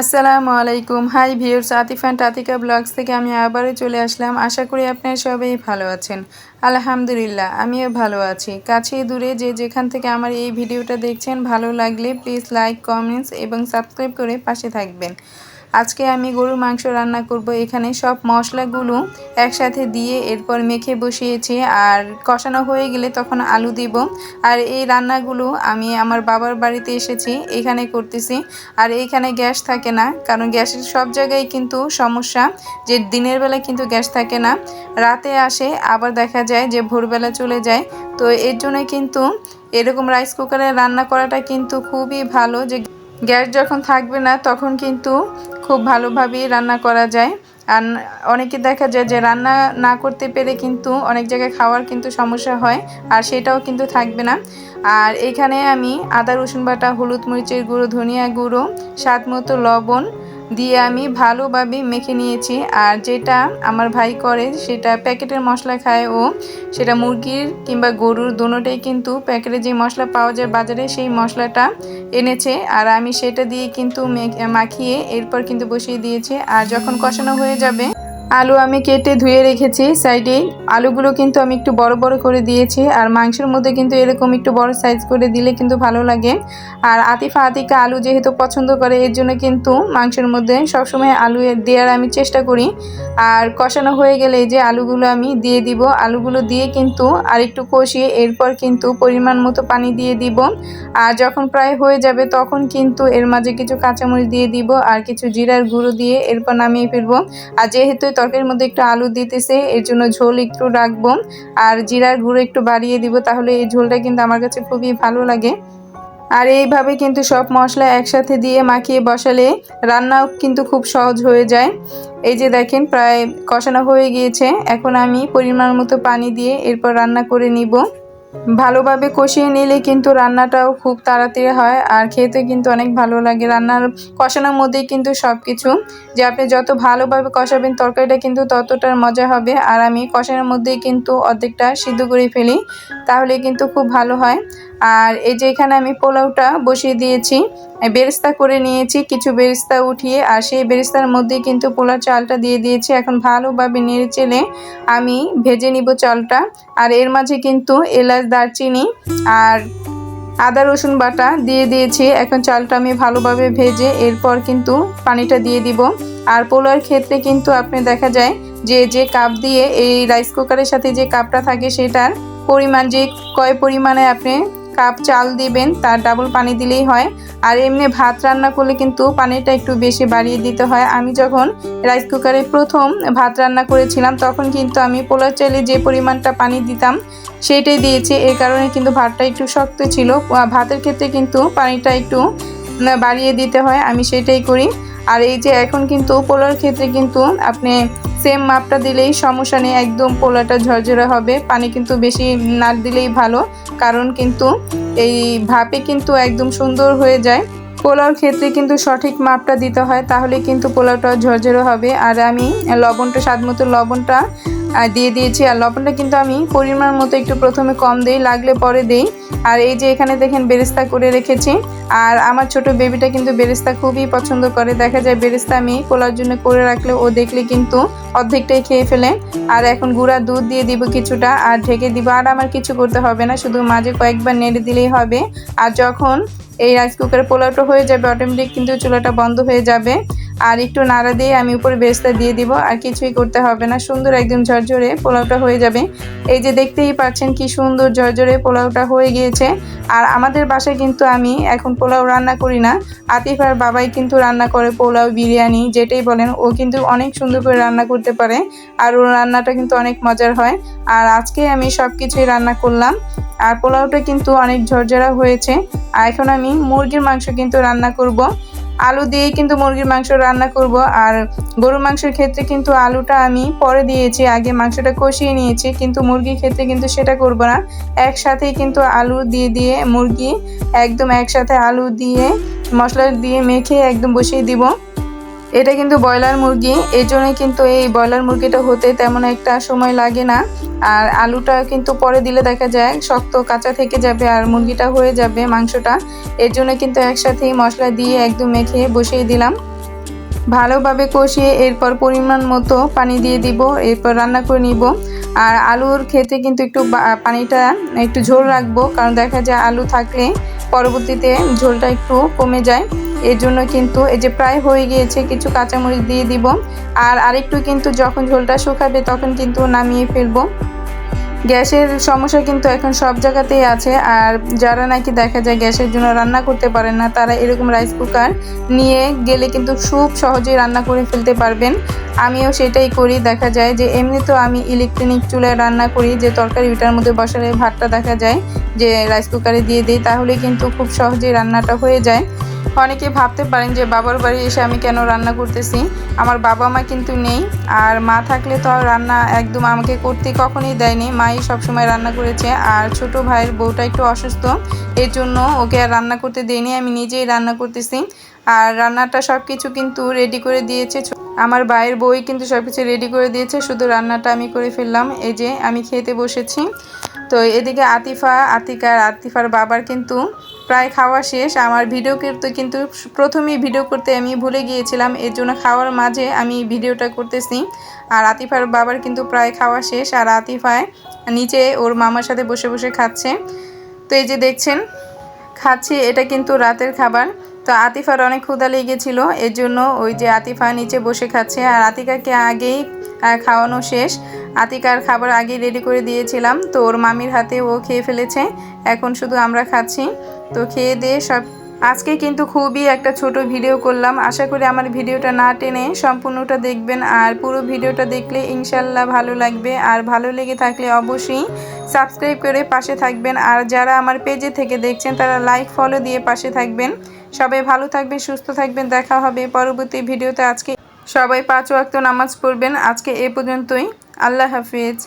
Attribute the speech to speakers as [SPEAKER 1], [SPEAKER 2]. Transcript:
[SPEAKER 1] আসসালামু আলাইকুম। Hi viewers Atifan Tatika blogs থেকে আমি আবারও চলে আসলাম। আশা করি আপনারা সবাই ভালো আছেন। আলহামদুলিল্লাহ, আমিও ভালো আছি। কাছে দূরে যে যেখান থেকে আমার এই ভিডিওটা দেখছেন, ভালো লাগলে প্লিজ লাইক কমেন্টস এবং সাবস্ক্রাইব করে পাশে থাকবেন। আজকে আমি গরুর মাংস রান্না করব। এখানে সব মশলাগুলো একসাথে দিয়ে এরপর মেখে বসিয়েছি। আর কষানো হয়ে গেলে তখন আলু দিব। আর এই রান্নাগুলো আমি আমার বাবার বাড়িতে এসেছি, এখানে করতেছি। আর এইখানে গ্যাস থাকে না, কারণ গ্যাসের সব জায়গায় কিন্তু সমস্যা। যে দিনের বেলা কিন্তু গ্যাস থাকে না, রাতে আসে, আবার দেখা যায় যে ভোরবেলা চলে যায়। তো এর জন্য কিন্তু এরকম রাইস কুকারে রান্না করাটা কিন্তু খুবই ভালো যে গ্যাস যখন থাকবে না, তখন কিন্তু খুব ভালোভাবেই রান্না করা যায়। আর অনেকে দেখা যায় যে রান্না না করতে পেরে কিন্তু অনেক জায়গায় খাওয়ার কিন্তু সমস্যা হয়, আর সেটাও কিন্তু থাকবে না। আর এখানে আমি আদা রসুন বাটা, হলুদ মরিচের গুঁড়ো, ধনিয়া গুঁড়ো, স্বাদ মতো লবণ দিয়ে আমি ভালোভাবে মেখে নিয়েছি। আর যেটা আমার ভাই করে, সেটা প্যাকেটের মশলা খায় ও। সেটা মুরগির কিংবা গরুর দোনোটাই কিন্তু প্যাকেটে যে মশলা পাওয়া যায় বাজারে, সেই মশলাটা এনেছে। আর আমি সেটা দিয়ে কিন্তু মাখিয়ে এরপর কিন্তু বসিয়ে দিয়েছি। আর যখন কষানো হয়ে যাবে আলু আমি কেটে ধুয়ে রেখেছি সাইডে। আলুগুলো কিন্তু আমি একটু বড় বড় করে দিয়েছি আর মাংসের মধ্যে কিন্তু এরকম একটু বড় সাইজ করে দিলে কিন্তু ভালো লাগে। আর আতিফা আতিকা আলু যেহেতু পছন্দ করে, এর জন্য কিন্তু মাংসের মধ্যে সবসময় আলু দেওয়ার আমি চেষ্টা করি। আর কষানো হয়ে গেলে যে আলুগুলো আমি দিয়ে দিব, আলুগুলো দিয়ে কিন্তু আর একটু কষিয়ে এরপর কিন্তু পরিমাণ মতো পানি দিয়ে দিব। আর যখন প্রায় হয়ে যাবে তখন কিন্তু এর মাঝে কিছু কাঁচামরিচ দিয়ে দিব আর কিছু জিরার গুঁড়ো দিয়ে এরপর নামিয়ে ফেলব। আর যেহেতু তরকারির মধ্যে একটু আলু দিতেছে, এর জন্য ঝোল একটু রাখব। আর জিরার গুঁড়ো একটু বাড়িয়ে দিব, তাহলে এই ঝোলটা কিন্তু আমার কাছে খুবই ভালো লাগে। আর এইভাবে কিন্তু সব মশলা একসাথে দিয়ে মাখিয়ে বসালে রান্নাও কিন্তু খুব সহজ হয়ে যায়। এই যে দেখেন, প্রায় কষানো হয়ে গিয়েছে। এখন আমি পরিমাণ মতো পানি দিয়ে এরপর রান্না করে নিব। ভালোভাবে কষিয়ে নিলে কিন্তু রান্নাটাও খুব তাড়াতাড়ি হয়, আর খেতে কিন্তু অনেক ভালো লাগে। রান্নার কষানোর মধ্যেই কিন্তু সব কিছু যে আপনি যত ভালোভাবে কষাবেন তরকারিটা কিন্তু ততটার মজা হবে, আর আমি কষানোর মধ্যেই কিন্তু অর্ধেকটা সিদ্ধ করে ফেলি, তাহলে কিন্তু খুব ভালো হয়। আর এই যে এখানে আমি পোলাওটা বসিয়ে দিয়েছি বেরেস্তা করে নিয়েছি, কিছু বেরেস্তা উঠিয়ে, আর সেই বেরেস্তার মধ্যে কিন্তু পোলার চালটা দিয়ে দিয়েছি। এখন ভালোভাবে নেড়ে চেলে আমি ভেজে নিব চালটা, আর এর মাঝে কিন্তু এলাচ, দারচিনি আর আদা, রসুন বাটা দিয়ে দিয়েছি। এখন চালটা আমি ভালোভাবে ভেজে এরপর কিন্তু পানিটা দিয়ে দিব। আর পোলার ক্ষেত্রে কিন্তু আপনি দেখা যায় যে যে কাপ দিয়ে, এই রাইস কুকারের সাথে যে কাপটা থাকে সেটার পরিমাণ, যে কয় পরিমাণে আপনি কাপ চাল দিবেন, তার ডাবল পানি দিলেই হয়। আর এমনি ভাত রান্না করলে কিন্তু পানিটা একটু বেশি বাড়িয়ে দিতে হয়। আমি যখন রাইস কুকারে প্রথম ভাত রান্না করেছিলাম, তখন কিন্তু আমি পোলার চাইলে যে পরিমাণটা পানি দিতাম, সেইটাই দিয়েছি। এর কারণে কিন্তু ভাতটা একটু শক্ত ছিল। ভাতের ক্ষেত্রে কিন্তু পানিটা একটু বাড়িয়ে দিতে হয়, আমি সেটাই করি। আর এই যে এখন কিন্তু পোলার ক্ষেত্রে কিন্তু আপনি সেম মাপটা দিলেই সমস্যা নেই, একদম পোলাটা ঝরঝরে হবে, পানি কিন্তু বেশি না দিলেই ভালো। কারণ কিন্তু এই ভাপে কিন্তু একদম সুন্দর হয়ে যায়। পোলাওর ক্ষেত্রে কিন্তু সঠিক মাপটা দিতে হয়, তাহলে কিন্তু পোলাওটা ঝরঝরে হবে। আর আমি লবণটা, স্বাদ মতো লবণটা দিয়ে দিয়েছি, আর লবণটা কিন্তু আমি পরিমাণ মতো একটু প্রথমে কম দিই, লাগলে পরে দিই। আর এই যে এখানে দেখেন বেরেস্তা করে রেখেছি। আর আমার ছোট বেবিটা কিন্তু বেরেস্তা খুবই পছন্দ করে। দেখা যায় বেরেস্তা আমি পোলার জন্য করে রাখলে ও দেখলে কিন্তু অর্ধেকটাই খেয়ে ফেলে। আর এখন গুঁড়া দুধ দিয়ে দিব কিছুটা, আর ঢেকে দিব। আর আমার কিছু করতে হবে না, শুধু মাঝে কয়েকবার নেড়ে দিলেই হবে। আর যখন এই রাইস কুকারের পোলাওটা হয়ে যাবে অটোমেটিক কিন্তু চুলাটা বন্ধ হয়ে যাবে। আর একটু নাড়া দিয়ে আমি উপরে বেস্তা দিয়ে দিব, আর কিছুই করতে হবে না। সুন্দর একদম ঝরঝরে পোলাওটা হয়ে যাবে। এই যে দেখতেই পাচ্ছেন কি সুন্দর ঝরঝরে পোলাওটা হয়ে গিয়েছে। আর আমাদের বাসায় কিন্তু আমি এখন পোলাও রান্না করি না। আতিফার বাবাই কিন্তু রান্না করে পোলাও, বিরিয়ানি, যেটাই বলেন, ও কিন্তু অনেক সুন্দর করে রান্না করতে পারে। আর ওর রান্নাটা কিন্তু অনেক মজার হয়। আর আজকে আমি সব কিছুই রান্না করলাম। আর পোলাওটা কিন্তু অনেক ঝরঝরা হয়েছে। আর এখন আমি মুরগির মাংস কিন্তু রান্না করব। আলু দিয়েই কিন্তু মুরগির মাংস রান্না করব। আর গরুর মাংসের ক্ষেত্রে কিন্তু আলুটা আমি পরে দিয়েছি, আগে মাংসটা কষিয়ে নিয়েছি, কিন্তু মুরগির ক্ষেত্রে কিন্তু সেটা করব না। একসাথেই কিন্তু আলু দিয়ে দিয়ে মুরগি একদম একসাথে আলু দিয়ে, মশলা দিয়ে মেখে একদম বসিয়ে দিব। এটা কিন্তু ব্রয়লার মুরগি। এই জন্যই কিন্তু এই ব্রয়লার মুরগিটা হতে তেমন একটা সময় লাগে না। আর আলুটা কিন্তু পরে দিলে দেখা যায় শক্ত কাঁচা থেকে যাবে আর মুরগিটা হয়ে যাবে মাংসটা। এর জন্য কিন্তু একসাথেই মশলা দিয়ে একদম মেখে বসিয়ে দিলাম। ভালোভাবে কষিয়ে এরপর পরিমাণ মতো পানি দিয়ে দিব, এরপর রান্না করে নিব। আর আলুর ক্ষেত্রে কিন্তু একটু পানিটা একটু ঝোল রাখব, কারণ দেখা যায় আলু থাকলে পরবর্তীতে ঝোলটা একটু কমে যায়। এর জন্য কিন্তু এই যে প্রায় হয়ে গিয়েছে, কিছু কাঁচামরিচ দিয়ে দিব। আর আরেকটু কিন্তু যখন ঝোলটা শুকাবে তখন কিন্তু নামিয়ে ফেলব। গ্যাসের সমস্যা কিন্তু এখন সব জায়গাতেই আছে। আর যারা নাকি দেখা যায় গ্যাসের জন্য রান্না করতে পারেন না, তারা এরকম রাইস কুকার নিয়ে গেলে কিন্তু খুব সহজেই রান্না করে ফেলতে পারবেন। আমিও সেটাই করি। দেখা যায় যে এমনি তো আমি ইলেকট্রনিক চুলায় রান্না করি, যে তরকারি ওইটার মধ্যে বসালে ভাতটা দেখা যায় যে রাইস কুকারে দিয়ে দিই, তাহলে কিন্তু খুব সহজেই রান্নাটা হয়ে যায়। অনেকে ভাবতে পারেন যে বাবার বাড়ি এসে আমি কেন রান্না করতেছি? আমার বাবা মা কিন্তু নেই, আর মা থাকলে তো রান্না একদম আমাকে করতে কখনই দেয়নি। মাই সবসময় রান্না করেছে, আর ছোট ভাইয়ের বউটা একটু অসুস্থ এর জন্য ওকে আর রান্না করতে দেয়নি, আমি নিজেই রান্না করতেছি। আর রান্নাটা সব কিছু কিন্তু রেডি করে দিয়েছে আমার ভাইয়ের বই কিন্তু সব কিছু রেডি করে দিয়েছে, শুধু রান্নাটা আমি করে ফেললাম। এই যে আমি খেতে বসেছি। তো এদিকে আতিফা, আতিকার, আতিফার বাবার কিন্তু প্রায় খাওয়া শেষ। আমার ভিডিও করতে কিন্তু প্রথমেই ভিডিও করতে আমি ভুলে গিয়েছিলাম। এর জন্য খাওয়ার মাঝে আমি ভিডিওটা করতেছি। আর আতিফার বাবার কিন্তু প্রায় খাওয়া শেষ। আর আতিফায় নিচে ওর মামার সাথে বসে বসে খাচ্ছে। তো এই যে দেখছেন, খাচ্ছি। এটা কিন্তু রাতের খাবার। তো আতিফার অনেক ক্ষুধা লেগেছিল। এর জন্য ওই যে আতিফা নিচে বসে খাচ্ছে। আর আতিকাকে আগেই খাওয়ানো শেষ। আতিকার খাবার আগেই রেডি করে দিয়েছিলাম। তো ওর মামির হাতে ও খেয়ে ফেলেছে। এখন শুধু আমরা খাচ্ছি। তো খেয়ে দিয়ে সব আজকে কিন্তু খুবই একটা ছোট ভিডিও করলাম। আশা করি আমার ভিডিওটা না টেনে সম্পূর্ণটা দেখবেন। আর পুরো ভিডিওটা দেখলে ইনশাল্লাহ ভালো লাগবে। আর ভালো লেগে থাকলে অবশ্যই সাবস্ক্রাইব করে পাশে থাকবেন। আর যারা আমার পেজে থেকে দেখছেন, তারা লাইক, ফলো দিয়ে পাশে থাকবেন। সবাই ভালো থাকবেন, সুস্থ থাকবেন। দেখা হবে পরবর্তী ভিডিওতে। আজকে সবাই পাঁচ ওয়াক্ত নামাজ পড়বেন। আজকে এ পর্যন্তই। আল্লাহ হাফিজ।